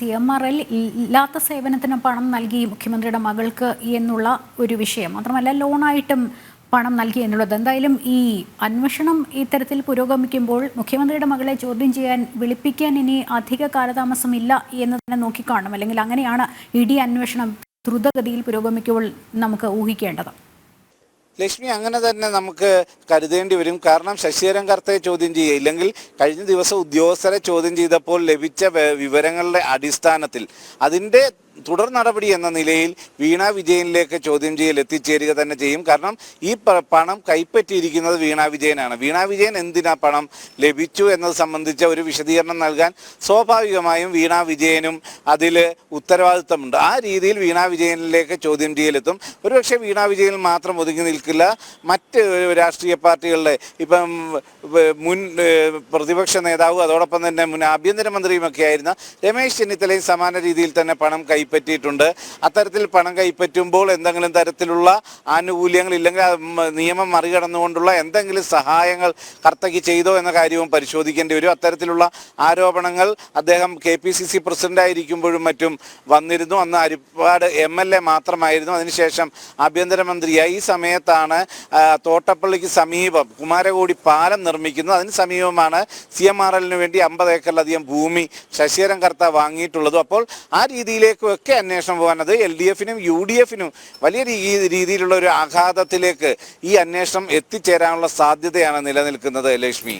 C M R L ഇല്ലാത്ത സേവനത്തിന് പണം നൽകി മുഖ്യമന്ത്രിയുടെ മകൾക്ക് എന്നുള്ള ഒരു വിഷയം. മാത്രമല്ല ലോണായിട്ടും പണം നൽകി എന്നുള്ളത്. എന്തായാലും ഈ അന്വേഷണം ഇത്തരത്തിൽ പുരോഗമിക്കുമ്പോൾ മുഖ്യമന്ത്രിയുടെ മകളെ ചോദ്യം ചെയ്യാൻ വിളിപ്പിക്കാൻ ഇനി അധിക കാലതാമസം ഇല്ല എന്ന് തന്നെ നോക്കിക്കാണും. അല്ലെങ്കിൽ അങ്ങനെയാണ് ഇ ഡി അന്വേഷണം ദ്രുതഗതിയിൽ പുരോഗമിക്കുമ്പോൾ നമുക്ക് ഊഹിക്കേണ്ടത്. ലക്ഷ്മി അങ്ങനെ തന്നെ നമുക്ക് കരുതേണ്ടി വരും. കാരണം ശശിധരൻ കർത്തയെ ചോദ്യം ചെയ്യുക ഇല്ലെങ്കിൽ കഴിഞ്ഞ ദിവസം ഉദ്യോഗസ്ഥരെ ചോദ്യം ചെയ്തപ്പോൾ ലഭിച്ച വിവരങ്ങളുടെ അടിസ്ഥാനത്തിൽ അതിന്റെ തുടർ നടപടി എന്ന നിലയിൽ വീണ വിജയനിലേക്ക് ചോദ്യം ചെയ്യൽ എത്തിച്ചേരുക തന്നെ ചെയ്യും. കാരണം ഈ പണം കൈപ്പറ്റിയിരിക്കുന്നത് വീണ വിജയനാണ്. വീണ വിജയൻ എന്തിനാ പണം ലഭിച്ചു എന്നത് സംബന്ധിച്ച ഒരു വിശദീകരണം നൽകാൻ സ്വാഭാവികമായും വീണ വിജയനും അതിൽ ഉത്തരവാദിത്തമുണ്ട്. ആ രീതിയിൽ വീണ വിജയനിലേക്ക് ചോദ്യം ചെയ്യലെത്തും ഒരുപക്ഷെ വീണ വിജയൻ മാത്രം ഒതുങ്ങി നിൽക്കില്ല. മറ്റ് രാഷ്ട്രീയ പാർട്ടികളുടെ ഇപ്പം മുൻ പ്രതിപക്ഷ നേതാവ് അതോടൊപ്പം തന്നെ മുൻ ആഭ്യന്തരമന്ത്രിയുമൊക്കെ ആയിരുന്ന രമേശ് ചെന്നിത്തലയും സമാന രീതിയിൽ തന്നെ പണം കൈപ്പറ്റിയിട്ടുണ്ട്. അത്തരത്തിൽ പണം കൈപ്പറ്റുമ്പോൾ എന്തെങ്കിലും തരത്തിലുള്ള ആനുകൂല്യങ്ങൾ ഇല്ലെങ്കിൽ നിയമം മറികടന്നുകൊണ്ടുള്ള എന്തെങ്കിലും സഹായങ്ങൾ കർത്തയ്ക്ക് ചെയ്തോ എന്ന കാര്യവും പരിശോധിക്കേണ്ടി വരും. അത്തരത്തിലുള്ള ആരോപണങ്ങൾ അദ്ദേഹം കെ പി സി സി പ്രസിഡന്റായിരിക്കുമ്പോഴും മറ്റും വന്നിരുന്നു. അന്ന് അരിപ്പാട് എം എൽ എ മാത്രമായിരുന്നു. അതിനുശേഷം ആഭ്യന്തരമന്ത്രിയായി. ഈ സമയത്താണ് തോട്ടപ്പള്ളിക്ക് സമീപം കുമാരകോടി പാലം നിർമ്മിക്കുന്നത് അതിന് സമീപമാണ് സി എം ആർ എല്ലിന് വേണ്ടി അമ്പത് ഏക്കറിലധികം ഭൂമി ശശിധരൻ കർത്ത വാങ്ങിയിട്ടുള്ളതും. അപ്പോൾ ആ രീതിയിലേക്കൊക്കെ അന്വേഷണം പോകാൻ അത് എൽ ഡി എഫിനും യു ഡി എഫിനും വലിയ രീതി രീതിയിലുള്ള ഒരു ആഘാതത്തിലേക്ക് ഈ അന്വേഷണം എത്തിച്ചേരാനുള്ള സാധ്യതയാണ് നിലനിൽക്കുന്നത് ലക്ഷ്മി.